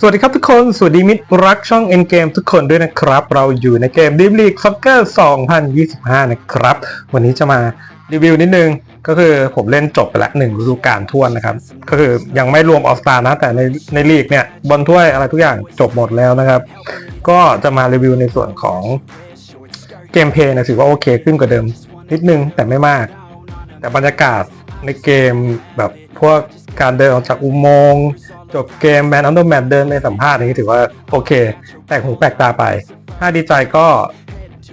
สวัสดีครับทุกคน สวัสดีมิตรรักช่อง End Game ทุกคนด้วยนะครับ เราอยู่ในเกม Deep League Soccer 2025 นะครับ วันนี้จะมารีวิวนิดนึง ก็คือผมเล่นจบไปละหนึ่งฤดูกาลทวนนะครับ ก็คือยังไม่รวมออสตานะ แต่ในในลีกเนี่ยบอลถ้วยอะไรทุกอย่างจบหมดแล้วนะครับ ก็จะมารีวิวในส่วนของเกมเพลย์นะถือว่าโอเคขึ้นกว่าเดิมนิดนึงแต่ไม่มาก แต่บรรยากาศในเกมแบบพวกการเดินออกจากอุโมงค์ จบเกมแมนอันเดแมนเดินในสัมภาษณ์นี้ถือว่าโอเค แปลกหูแปลกตาไป ถ้าดีใจก็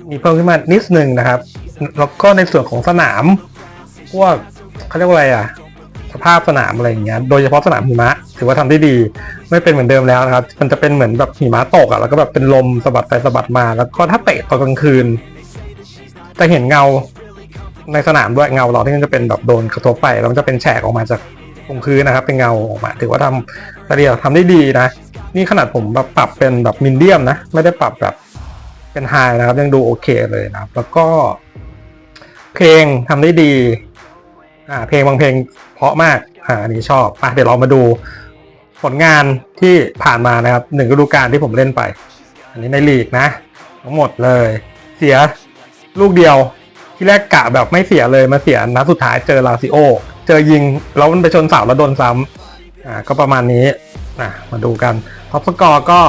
มีเพิ่มขึ้นมานิดนึงนะครับ แล้วก็ในส่วนของสนาม พวกเขาเรียกว่าอะไรอะ สภาพสนามอะไรอย่างเงี้ย โดยเฉพาะสนามหิมะ ถือว่าทำได้ดี ไม่เป็นเหมือนเดิมแล้วนะครับ มันจะเป็นเหมือนแบบหิมะตกอะ แล้วก็แบบเป็นลมสะบัดไปสะบัดมา แล้วก็ถ้าเตะตอนกลางคืน จะเห็นเงาในสนามด้วยเงาเราที่มันจะเป็นแบบโดนกระทบไป แล้วมันจะเป็นแฉกออกมาจาก ตรงพื้นนะครับ เป็นเงาออกมา ถือว่าทำแต่เดียวทำได้ดีนะ นี่ขนาดผมแบบปรับเป็นแบบมินเดียมนะ ไม่ได้ปรับแบบเป็นไฮนะครับ ยังดูโอเคเลยนะครับ แล้วก็ เพลงทำได้ดี อ่า เพลงบางเพลงเพราะมาก อ่าอันนี้ชอบอะเดี๋ยวเรามาดูผลงานที่ผ่านมานะครับหนึ่งฤดูกาลที่ผมเล่นไป อันนี้ในลีกนะ ทั้งหมดเลย เสียลูกเดียวที่แรกกะแบบไม่เสียเลยมาเสียนัดสุดท้ายเจอลาซิโอ เจอยิงแล้วมันไปชนเสาแล้วโดนซ้ำอ่าก็ประมาณนี้อะมาดูกันท็อปสกอร์ก็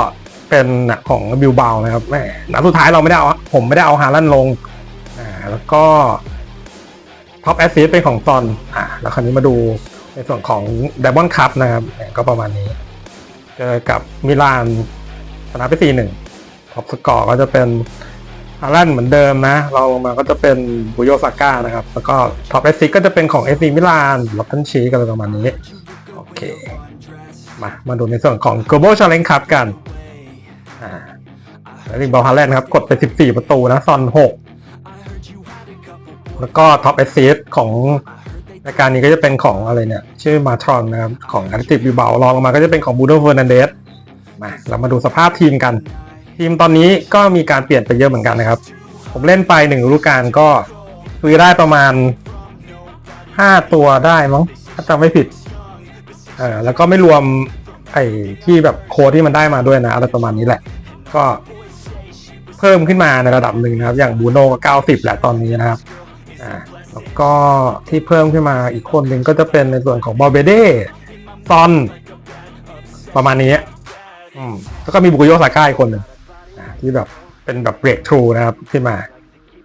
เป็นของบิลเบานะครับแม่นัดสุดท้ายเราไม่ได้เอาผมไม่ได้เอาฮาลันลงอ่าแล้วก็ท็อปแอสซิสเป็นของซอนอ่าแล้วคราวนี้มาดูในส่วนของไดมอนด์คัพนะครับเนี่ยก็ประมาณนี้เจอกับมิลานชนะไปสี่หนึ่งท็อปสกอร์ก็จะเป็น ฮาลันเหมือนเดิมนะเราลงมาก็จะเป็นบุโยซาก้านะครับ แล้วก็ท็อปแอสซิก็จะเป็นของเอซีมิลานลอตเทนชีกันประมาณนี้ โอเค มา มาดูในส่วนของ global challenge cup กันอ่าแล้วลิงบอลฮาแลนด์ครับ กดไป 14 ประตูนะ ซอน 6 แล้วก็ท็อปแอสซิสของรายการนี้ก็จะเป็นของอะไรเนี่ย ชื่อมาทรอนนะครับ ของอาร์ติบิเบารองลงมาก็จะเป็นของบูโดเฟอร์นันเดสมาเรามาดูสภาพทีมกัน ทีมตอนนี้ก็มีการเปลี่ยนไปเยอะเหมือนกันนะครับ ผมเล่นไปหนึ่งฤดูกาลก็ซื้อได้ประมาณ5ตัวได้มั้งถ้าจำไม่ผิดเออแล้วก็ไม่รวมไอ้ที่แบบโค้ดที่มันได้มาด้วยนะอะไรประมาณนี้แหละ ก็เพิ่มขึ้นมาในระดับหนึ่งนะครับ อย่างบูโน่ก็เก้าสิบแหละตอนนี้นะครับอ่าแล้วก็ที่เพิ่มขึ้นมาอีกคนหนึ่งก็จะเป็นในส่วนของบอเบเด้ซอน ประมาณนี้อืมแล้วก็มีบุกโยซาก้าอีกคนหนึ่ง ที่แบบเป็นแบบเบรกทรูนะครับขึ้นมา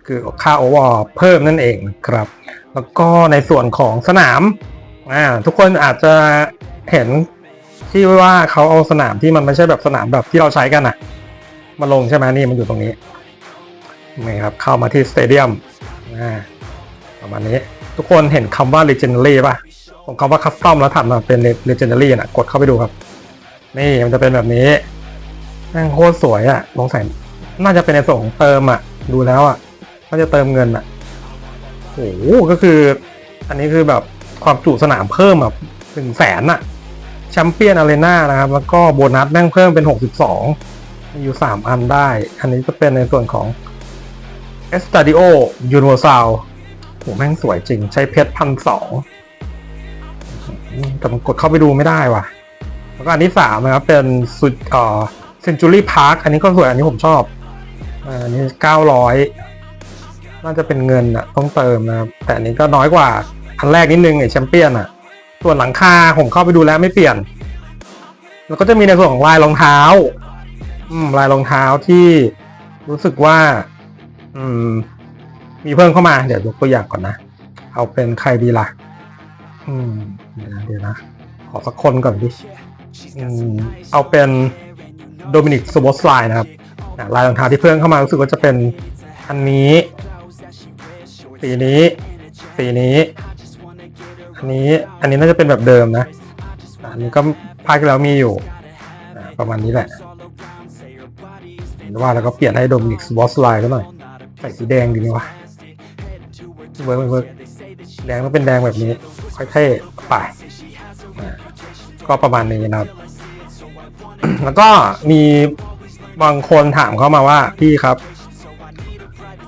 คือค่าโอเวอร์เพิ่มนั่นเองครับ แล้วก็ในส่วนของสนามอ่าทุกคนอาจจะเห็นที่ว่าเขาเอาสนามที่มันไม่ใช่แบบสนามแบบที่เราใช้กันอะมาลงใช่ไหมนี่มันอยู่ตรงนี้นี่ครับเข้ามาที่สเตเดียมอ่าประมาณนี้ ทุกคนเห็นคำว่า legendary ป่ะผมคำว่า custom แล้วถัดมาเป็น legendary นะกดเข้าไปดูครับ นี่มันจะเป็นแบบนี้ แม่งโคตรสวยอะลงใส่น่าจะเป็นในส่วนของเติมอะดูแล้วอะน่าจะเติมเงินอะโอ้โหก็คือ อันนี้คือแบบความจุสนามเพิ่มแบบถึงแสนอะแชมเปี้ยนอารีนานะครับ แล้วก็โบนัสแม่งเพิ่มเป็น 62 มีอยู่ 3 อันได้ อันนี้จะเป็นในส่วนของ e s t a d i o Universal โหแม่งสวยจริง ใช้เพชรพันสองแต่มันกดเข้าไปดูไม่ได้ว่ะ แล้วก็อันที่สามนะครับ เป็นสุดต่อ เอ่อ Century Park อันนี้ก็สวยอันนี้ผมชอบอันนี้เก้าร้อยน่าจะเป็นเงินอะต้องเติมนะครับแต่อันนี้ก็น้อยกว่าอันแรกนิดนึงไอ้แชมเปี้ยนอะส่วนหลังคาผมเข้าไปดูแล้วไม่เปลี่ยน แล้วก็จะมีในส่วนของลายรองเท้า อืมลายรองเท้าที่รู้สึกว่า อืม มีเพิ่มเข้ามาเดี๋ยวยกตัวอย่างก่อนนะ เอาเป็นใครดีล่ะ อืมเดี๋ยวนะเดี๋ยวนะ ขอสักคนก่อนดิ อืม เอาเป็น โดมินิกสโบสไลน์นะครับลายรองเท้าที่เพิ่มเข้ามารู้สึกว่าจะเป็นอันนี้สีนี้สีนี้ อันนี้อันนี้น่าจะเป็นแบบเดิมนะอันนี้ก็ภาคที่แล้วมีอยู่ประมาณนี้แหละเห็นว่าแล้วก็เปลี่ยนให้โดมินิกสโบสไลน์ก็หน่อยใส่สีแดงดีไหมวะเวิร์กไม่เวิร์กแดงต้องเป็นแดงแบบนี้ค่อยเท่ไปก็ประมาณนี้นะครับ แล้วก็มีบางคนถามเข้ามาว่าพี่ครับ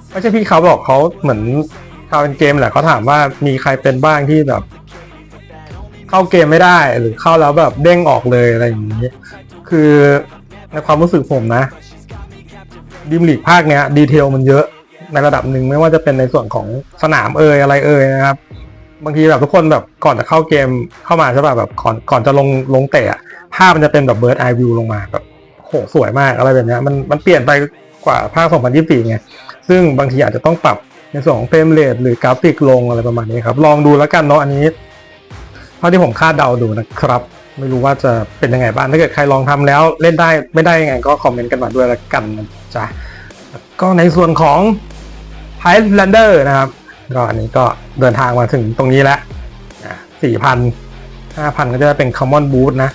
ไม่ใช่พี่เขาบอกเขาเหมือนชาวเป็นเกมแหละเขาถามว่ามีใครเป็นบ้างที่แบบ เข้าเกมไม่ได้หรือเข้าแล้วแบบเด้งออกเลยอะไรอย่างนี้ คือในความรู้สึกผมนะดิมลีกภาคเนี้ยดีเทลมันเยอะในระดับหนึ่งไม่ว่าจะเป็นในส่วนของสนามเอยอะไรเอยนะครับ บางทีแบบทุกคนแบบก่อนจะเข้าเกมเข้ามาใช่ป่ะแบบก่อนก่อนจะลงลงเตะภาพมันจะเป็นแบบเบิร์ดไอวิวลงมาแบบโหสวยมากอะไรแบบนี้มันมันเปลี่ยนไปกว่าภาค 2024ไงซึ่งบางทีอาจจะต้องปรับในส่วนของเฟรมเรทหรือกราฟิกลงอะไรประมาณนี้ครับ ลองดูแล้วกันเนาะอันนี้เท่าที่ผมคาดเดาดูนะครับ ไม่รู้ว่าจะเป็นยังไงบ้างถ้าเกิดใครลองทำแล้วเล่นได้ไม่ได้ยังไงก็คอมเมนต์กันมาด้วยละกันนะจ๊ะก็ในส่วนของ Highlander นะครับ ก็อันนี้ก็เดินทางมาถึงตรงนี้แล้วสี่พันห้าพันก็จะเป็น Common Boost นะ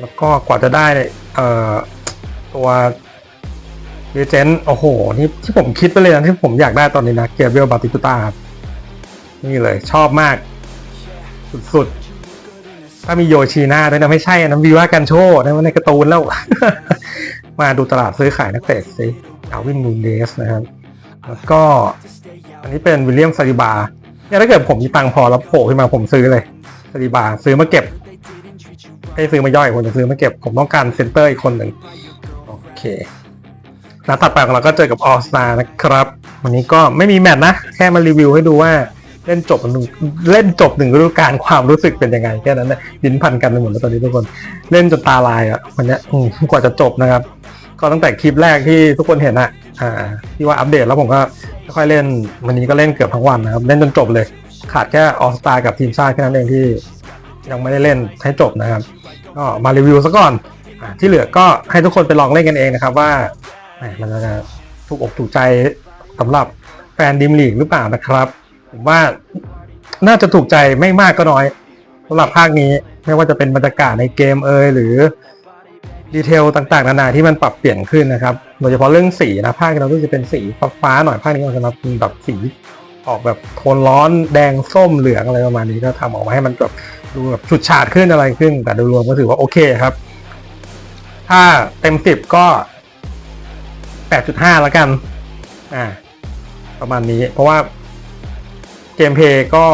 แล้วก็กว่าจะได้เอ่อตัว Legend โอ้โห นี่ที่ผมคิดไปเลยนะที่ผมอยากได้ตอนนี้นะเกียร์เวลบาติกุต้าครับนี่เลยชอบมาก สุดๆ ถ้ามีโยชิน่าด้วยนะไม่ใช่นะวีว่ากันโชนะมันในการ์ตูนแล้ว มาดูตลาดซื้อขายนักเตะสิอาวินมูนเดสนะครับ แล้วก็ อันนี้เป็นวิลเลียมซาริบาเนี่ยถ้าเกิดผมมีตังพอแล้วโผล่ขึ้นมาผมซื้อเลยซาริบาซื้อมาเก็บไม่ซื้อมาย่อยคนจะซื้อมาเก็บ ผมต้องการเซนเตอร์อีกคนหนึ่งโอเคนัดถัดไปของเราก็เจอกับออสตานะครับ วันนี้ก็ไม่มีแมตช์นะ แค่มารีวิวให้ดูว่าเล่นจบหนึ่งเล่นจบหนึ่งฤดูกาลความรู้สึกเป็นยังไงแค่นั้นนะดินพันกันไปหมดแล้วตอนนี้ทุกคนเล่นจนตาลายอะวันนี้อืมกว่าจะจบนะครับ ก็ตั้งแต่คลิปแรกที่ทุกคนเห็นอะอ่าที่ว่าอัปเดตแล้วผมก็ ค่อยเล่นวันนี้ก็เล่นเกือบทั้งวันนะครับ เล่นจนจบเลย ขาดแค่ออสตากับทีมชาติแค่นั้นเองที่ยังไม่ได้เล่นให้จบนะครับ ก็มารีวิวซะก่อนอที่เหลือก็ให้ทุกคนไปลองเล่นกันเองนะครับว่ามันจะถูกอกถูกใจสำหรับแฟนดิมลีกหรือเปล่านะครับผมว่าน่าจะถูกใจไม่มากก็น้อยสำหรับภาคนี้ไม่ว่าจะเป็นบรรยากาศในเกมเอยหรือ ดีเทลต่างๆ นานาที่มันปรับเปลี่ยนขึ้นนะครับ โดยเฉพาะเรื่องสีนะภาคเราก็จะเป็นสีฟ้าๆหน่อยภาคนี้มันจะมาเป็นแบบสีออกแบบโทนร้อนแดงส้มเหลืองอะไรประมาณนี้ก็ทำออกมาให้มันแบบดูแบบฉุดฉาดขึ้นอะไรขึ้น แต่โดยรวมก็ถือว่าโอเคครับ ถ้าเต็มสิบก็8.5แล้วกัน อ่า ประมาณนี้ เพราะว่าเกมเพย์ก็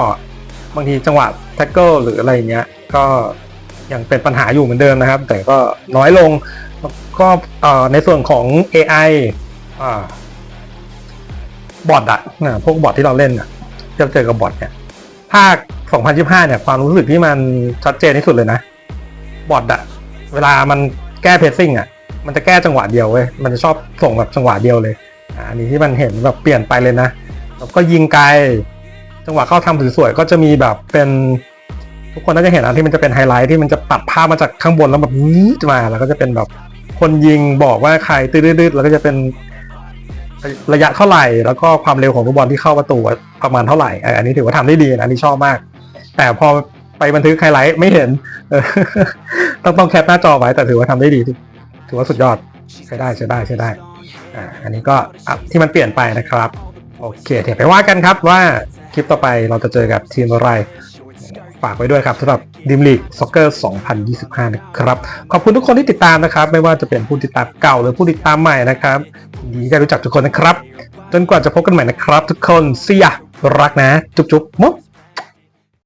บางทีจังหวะแท็กเกิลหรืออะไรเงี้ย ก็ ยังเป็นปัญหาอยู่เหมือนเดิมนะครับ แต่ก็น้อยลงแล้วก็ในส่วนของ AI อบอทอะนะพวกบอทที่เราเล่นอะจะเจอกับบอทเนี่ยภาค 2025 เนี่ย ความรู้สึกที่มันชัดเจนที่สุดเลยนะ บอทอะเวลามันแก้เพซซิ่งอะมันจะแก้จังหวะเดียวเว้ยมันจะชอบส่งแบบจังหวะเดียวเลยอันนี้ที่มันเห็นแบบเปลี่ยนไปเลยนะแล้วก็ยิงไกล จังหวะเข้าทำสวยๆก็จะมีแบบเป็น ทุกคนน่าจะเห็นอันที่มันจะเป็นไฮไลท์ที่มันจะตัดภาพมาจากข้างบนแล้วแบบนี้มาแล้วก็จะเป็นแบบคนยิงบอกว่าใครตื้อๆแล้วก็จะเป็นระยะเท่าไหร่ แล้วก็ความเร็วของลูกบอลที่เข้าประตูประมาณเท่าไหร่อออันนี้ถือว่าทำได้ดีนะอันนี้ชอบมาก แต่พอไปบันทึกไฮไลท์ไม่เห็นต้องต้องแคปหน้าจอไว้แต่ถือว่าทำได้ดีถือว่าสุดยอดใช้ได้ใช้ได้ใช้ได้อ่าอันนี้ก็ที่มันเปลี่ยนไปนะครับ โอเคเดี๋ยวไปว่ากันครับว่าคลิปต่อไปเราจะเจอกับทีมอะไร ฝากไว้ด้วยครับสำหรับดิมลีกซ็อกเกอร์ 2025 นะครับ ขอบคุณทุกคนที่ติดตามนะครับ ไม่ว่าจะเป็นผู้ติดตามเก่าหรือผู้ติดตามใหม่นะครับดีได้รู้จักทุกคนนะครับ จนกว่าจะพบกันใหม่นะครับ ทุกคนเสียรักนะ จุ๊บจุ๊บมุ๊